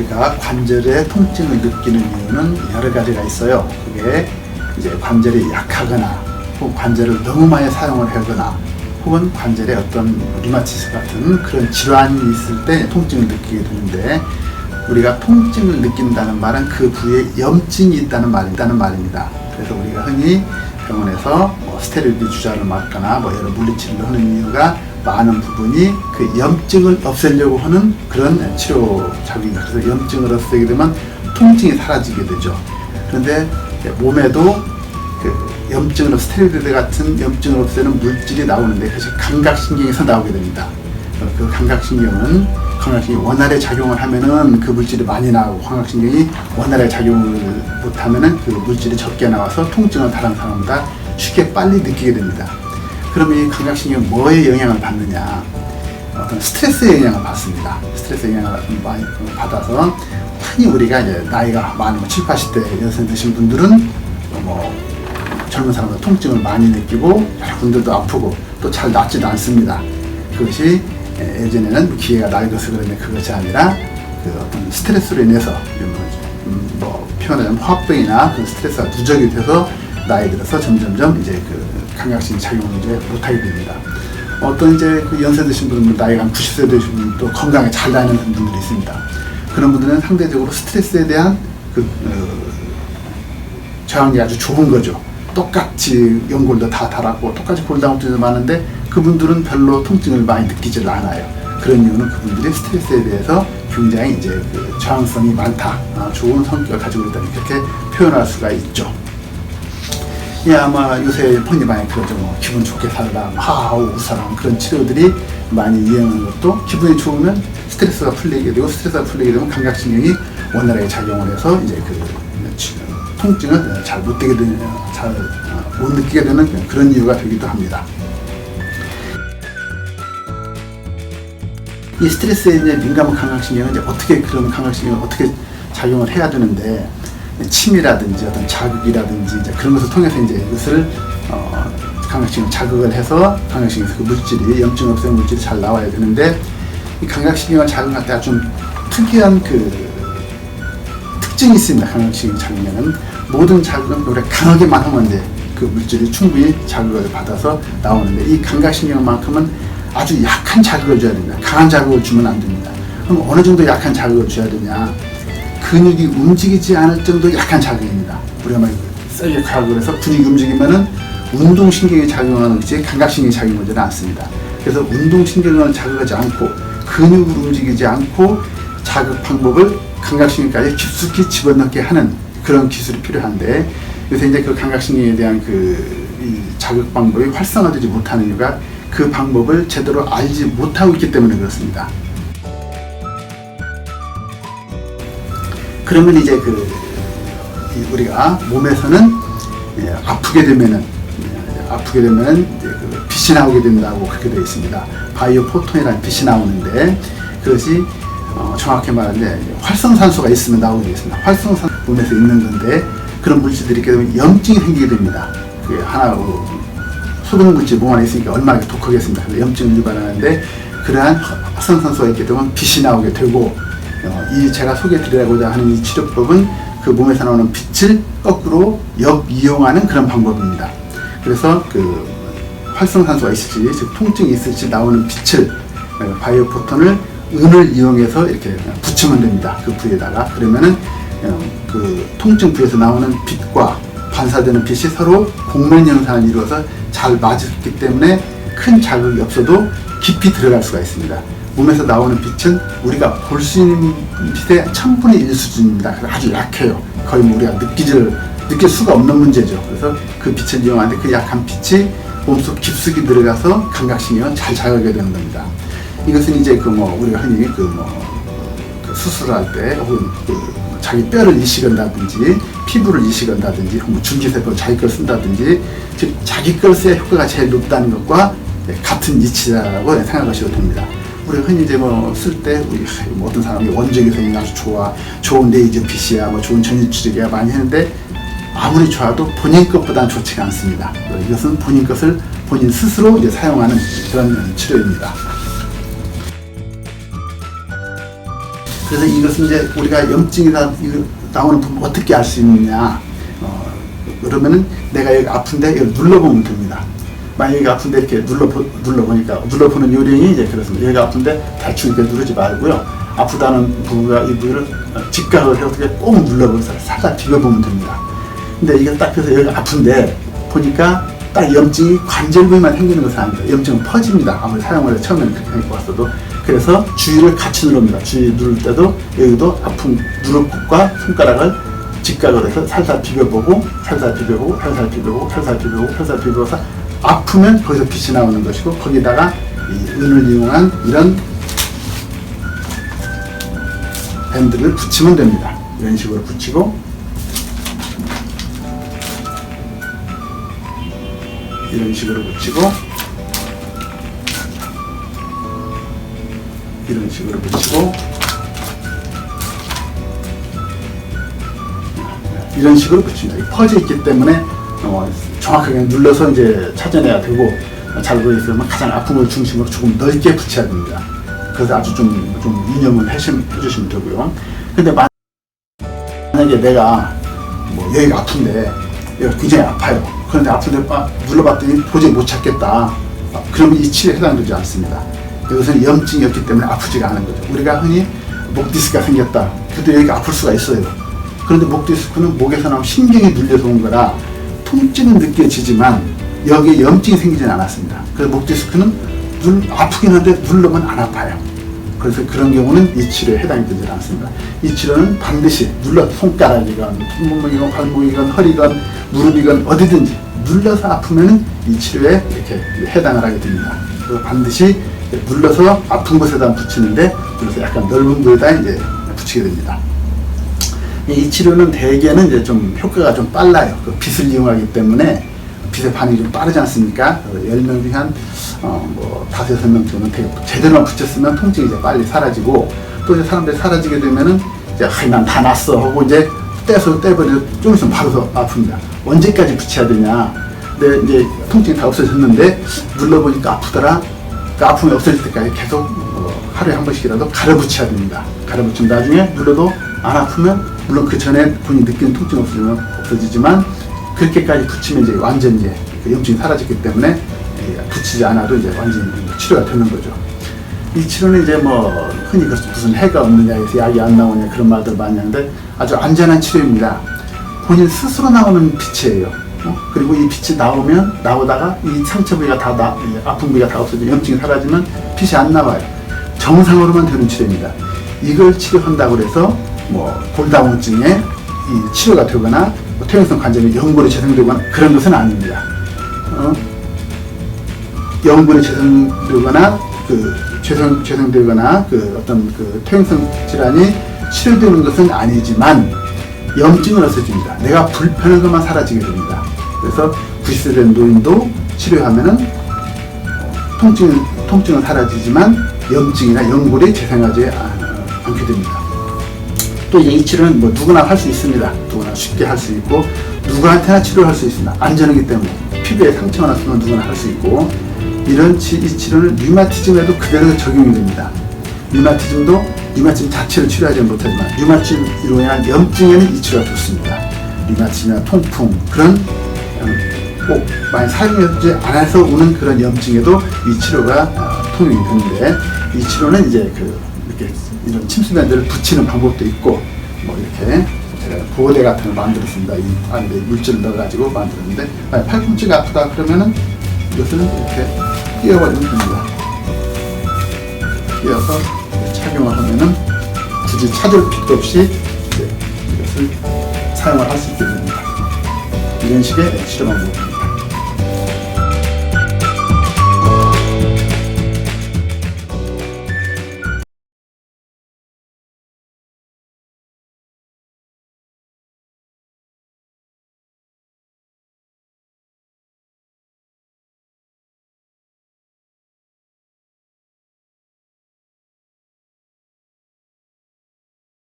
우리가 관절의 통증을 느끼는 이유는 여러 가지가 있어요. 그게 이제 관절이 약하거나 혹은 관절을 너무 많이 사용을 하거나 혹은 관절에 어떤 리마티스 같은 그런 질환이 있을 때 통증을 느끼게 되는데 우리가 통증을 느낀다는 말은 그 부위에 염증이 있다는 말, 있다는 말입니다. 그래서 우리가 흔히 병원에서 뭐 스테로이드 주사를 맞거나 뭐 여러 물리치료를 하는 이유가 많은 부분이 그 염증을 없애려고 하는 그런 치료 작업입니다. 그래서 염증을 없애게 되면 통증이 사라지게 되죠. 그런데 몸에도 그 염증을 없- 스테로이드 같은 염증을 없애는 물질이 나오는데 그것이 감각신경에서 나오게 됩니다. 어, 그 감각신경은 감각신경이 원활에 작용을 하면은 그 물질이 많이 나오고 감각신경이 원활에 작용을 못하면은 그 물질이 적게 나와서 통증을 다른 사람보다 쉽게 빨리 느끼게 됩니다. 그러면 이 감각신경이 뭐에 영향을 받느냐? 어떤 스트레스의 영향을 받습니다. 스트레스 영향을 많이 받아서 흔히 우리가 이제 나이가 많으면 7, 80대 연세 드신 분들은 뭐 젊은 사람들 통증을 많이 느끼고 여러 분들도 아프고 또 잘 낫지도 않습니다. 그것이 예, 예전에는 기회가 낡아서 그런데 그것이 아니라 그 어떤 스트레스로 인해서 음, 뭐 표현하자면 화병이나 그 스트레스가 누적이 돼서 나이 들어서 점점점 이제 그 감각신 작용을 이제 못하게 됩니다. 어떤 이제 그 연세 드신 분들 나이가 한 90세 되신 분도 건강에 잘 나는 분들이 있습니다. 그런 분들은 상대적으로 스트레스에 대한 그 어, 저항이 아주 좋은 거죠. 똑같이 연골도 다 달았고 똑같이 골다공증도 많은데 그분들은 별로 통증을 많이 느끼질 않아요. 그런 이유는 그분들이 스트레스에 대해서 굉장히 이제 그 저항성이 많다, 아, 좋은 성격을 가지고 있다 이렇게 표현할 수가 있죠. 예, 아마 요새 흔히 많이 그러죠. 뭐 기분 좋게 살라, 뭐 하하우 웃어라 그런 치료들이 많이 유행하는 것도 기분이 좋으면 스트레스가 풀리게 되고 스트레스가 풀리게 되면 감각신경이 원활하게 작용을 해서 이제 그 치- 통증을 잘 못 되게 되는, 잘 못 느끼게 되는 그런 이유가 되기도 합니다. 이 스트레스에 이제 민감한 감각신경은 이제 어떻게 그런 감각신경을 어떻게 작용을 해야 되는데 침이라든지 어떤 자극이라든지 이제 그런 것을 통해서 이제 이것을 어, 감각신경 자극을 해서 감각신경에서 그 물질이 염증 없애는 물질이 잘 나와야 되는데 이 감각신경을 자극할 때 아주 좀 특이한 그 특징이 있습니다. 감각신경 자극에는 모든 자극은 우리가 강하게만 하면 이제 그 물질이 충분히 자극을 받아서 나오는데 이 감각신경만큼은 아주 약한 자극을 줘야 됩니다. 강한 자극을 주면 안 됩니다. 그럼 어느 정도 약한 자극을 줘야 되냐? 근육이 움직이지 않을 정도 약한 자극입니다. 우리가 막 세게 자극을 해서 근육이 움직이면은 운동신경이 작용하는 것이 감각신경이 작용하지는 않습니다. 그래서 운동신경을 자극하지 않고 근육을 움직이지 않고 자극 방법을 감각신경까지 깊숙이 집어넣게 하는 그런 기술이 필요한데 요새 이제 그 감각신경에 대한 그이 자극 방법이 활성화되지 못하는 이유가 그 방법을 제대로 알지 못하고 있기 때문에 그렇습니다. 그러면 이제 그이 우리가 몸에서는 예, 아프게 되면은 예, 아프게 되면은 이제 그 빛이 나오게 된다고 그렇게 되어 있습니다. 바이오 포톤이라는 빛이 나오는데 그것이 어, 정확히 말하면 활성산소가 있으면 나오게 되어 있습니다. 활성산 몸에서 있는 건데 그런 물질들이 있게 되면 염증이 생기게 됩니다. 그게 하나로 소독 물질 몸 안에 있으니까 얼마나 독하겠습니까? 염증을 유발하는데 그러한 활성산소가 있게 되면 빛이 나오게 되고 어, 이 제가 소개드리고자 하는 이 치료법은 그 몸에서 나오는 빛을 거꾸로 역이용하는 그런 방법입니다. 그래서 그 활성산소가 있을지, 즉 통증이 있을지 나오는 빛을 어, 바이오 포톤을 은을 이용해서 이렇게 붙이면 됩니다. 그 부위에다가 그러면은 어, 그 통증 부위에서 나오는 빛과 반사되는 빛이 서로 공면 현상을 이루어서 잘 맞기 때문에 큰 자극이 없어도 깊이 들어갈 수가 있습니다. 몸에서 나오는 빛은 우리가 볼 수 있는 빛의 천분의 일 수준입니다. 아주 약해요. 거의 뭐 우리가 느끼질, 느낄 수가 없는 문제죠. 그래서 그 빛을 이용하는데 그 약한 빛이 몸속 깊숙이 들어가서 감각신경을 잘 자극하게 되는 겁니다. 이것은 이제 그 뭐 우리가 흔히 그뭐 그 수술할 때 혹은 그 자기 뼈를 이식한다든지 피부를 이식한다든지 뭐 줄기세포 자기 걸 쓴다든지 즉 자기 걸 써야 효과가 제일 높다는 것과 네, 같은 이치라고 생각하셔도 됩니다. 우리가 흔히 이제 뭐 쓸 때 우리 뭐 어떤 사람이 원적외 성능이 아주 좋아 좋은 레이저 빛이야 뭐 좋은 전유출이야 많이 했는데 아무리 좋아도 본인 것보다는 좋지가 않습니다. 이것은 본인 것을 본인 스스로 이제 사용하는 그런 치료입니다. 그래서 이것은 이제 우리가 염증이 나, 이거 나오는 부분 어떻게 알 수 있느냐. 어, 그러면은 내가 여기 아픈데 이걸 눌러보면 됩니다. 만약 여기 아픈데 이렇게 눌러 눌러보니까 눌러보는 요령이 이제 그렇습니다. 여기 아픈데 대충 이렇게 누르지 말고요. 아프다는 부분과 이 부분을 직각으로 해서 어떻게 꼭 눌러보면서 살짝 비벼보면 됩니다. 근데 이게 딱 그래서 여기 아픈데 보니까 딱 염증이 관절 부위만 생기는 것은 아닙니다. 염증은 퍼집니다. 아무리 사용을 해 처음에는 그렇게 생각 왔어도 그래서 주위를 같이 누릅니다. 주위 누를 때도 여기도 아픈 무릎과 손가락을 직각으로 해서 살살 비벼보고 살살 비벼보고 살살 비벼보고 살살 비벼보고 살살 비벼서 아프면 거기서 빛이 나오는 것이고 거기다가 이 은을 이용한 이런 밴드를 붙이면 됩니다. 이런 식으로 붙이고 이런 식으로 붙이고 이런 식으로 붙이고 이런 식으로 붙입니다. 이 퍼져 있기 때문에 어, 정확하게 눌러서 이제 찾아내야 되고 잘 보이시면 가장 걸 중심으로 조금 넓게 붙여야 됩니다. 그래서 아주 좀, 좀 유념을 해주시면, 되고요. 근데 만- 만약에 내가 뭐 여기가 아픈데 여기가 굉장히 아파요. 그런데 아픈데 막 눌러봤더니 도저히 못 찾겠다. 아, 그러면 이 치료에 해당되지 않습니다. 이것은 염증이었기 때문에 아프지가 않은 거죠. 우리가 흔히 목 디스크가 생겼다. 그래도 여기가 아플 수가 있어요. 그런데 목 디스크는 목에서 나온 신경이 눌려서 온 거라 통증은 느껴지지만 여기에 염증이 생기진 않았습니다. 그래서 목 디스크는 눌, 아프긴 한데 누르면 안 아파요. 그래서 그런 경우는 이 치료에 해당이 되지 않습니다. 이 치료는 반드시 눌러 손가락이건 손목이건 발목이건 허리건 무릎이건 어디든지 눌러서 아프면은 이 치료에 이렇게 해당을 하게 됩니다. 그래서 반드시 눌러서 아픈 곳에다 붙이는데 눌러서 약간 넓은 부에다 이제 붙이게 됩니다. 이 치료는 대개는 이제 좀 효과가 좀 빨라요. 그 빛을 이용하기 때문에 빛의 반응이 좀 빠르지 않습니까? 10명 중에 한, 어, 뭐, 다섯, 여섯 명 정도는 되게 제대로만 붙였으면 통증이 이제 빨리 사라지고 또 이제 사람들이 사라지게 되면은 이제, 아, 난다 났어. 하고 이제 떼서 떼버려 좀 있으면 바로 더 아픕니다. 언제까지 붙여야 되냐. 근데 이제 통증이 다 없어졌는데 눌러보니까 아프더라. 그 아픔이 없어질 때까지 계속 어, 하루에 한 번씩이라도 갈아붙여야 됩니다. 갈아붙이면 나중에 눌러도 안 아프면 물론 그 전에 본인이 느끼는 통증 없어지면 없어지지만 그렇게까지 붙이면 이제 완전 이제 그 염증이 사라졌기 때문에 예, 붙이지 않아도 이제 완전히 치료가 되는 거죠. 이 치료는 이제 뭐 흔히 그렇죠 무슨 해가 없느냐 해서 약이 안 나오냐 그런 말들 많이 하는데 아주 안전한 치료입니다. 본인 스스로 나오는 빛이에요. 어? 그리고 이 빛이 나오면 나오다가 이 상처 부위가 다 나, 이 아픈 부위가 다 없어져 염증이 사라지면 빛이 안 나와요. 정상으로만 되는 치료입니다. 이걸 치료한다고 해서 뭐 골다공증에 이 치료가 되거나 뭐 퇴행성 관절이 연골이 재생되거나 그런 것은 아닙니다. 어? 연골이 재생되거나 그 재생 재생되거나 그 어떤 그 퇴행성 질환이 치료되는 것은 아니지만 염증은 없어집니다. 내가 불편한 것만 사라지게 됩니다. 그래서 90세 된 노인도 치료하면은 어, 통증 통증은 사라지지만 염증이나 연골이 재생하지 않- 않게 됩니다. 또 이제 이 치료는 뭐 누구나 할 수 있습니다. 누구나 쉽게 할 수 있고 누구한테나 치료를 할수 있습니다. 안전하기 때문에 피부에 상처가 났으면 누구나 할 수 있고 이런 치, 이 치료는 류마티즘에도 그대로 적용이 됩니다. 류마티즘도 류마티즘 자체를 치료하지 못하지만 류마티즘으로 인한 염증에는 이 치료가 좋습니다. 류마티즘이나 통풍 그런 음, 꼭 많이 사용하지 않아서 오는 그런 염증에도 이 치료가 어, 통용이 되는데 이 치료는 이제 그 이런 침수밴드를 붙이는 방법도 있고 뭐 이렇게 제가 보호대 같은 걸 만들었습니다. 이 안에 물질을 넣어가지고 만들었는데 만약 팔꿈치가 아프다 그러면은 이것을 이렇게 끼워버리면 됩니다. 끼워서 착용을 하면은 굳이 찾을 필요 없이 이것을 사용을 할 수 있게 됩니다. 이런 식의 치료 방법입니다.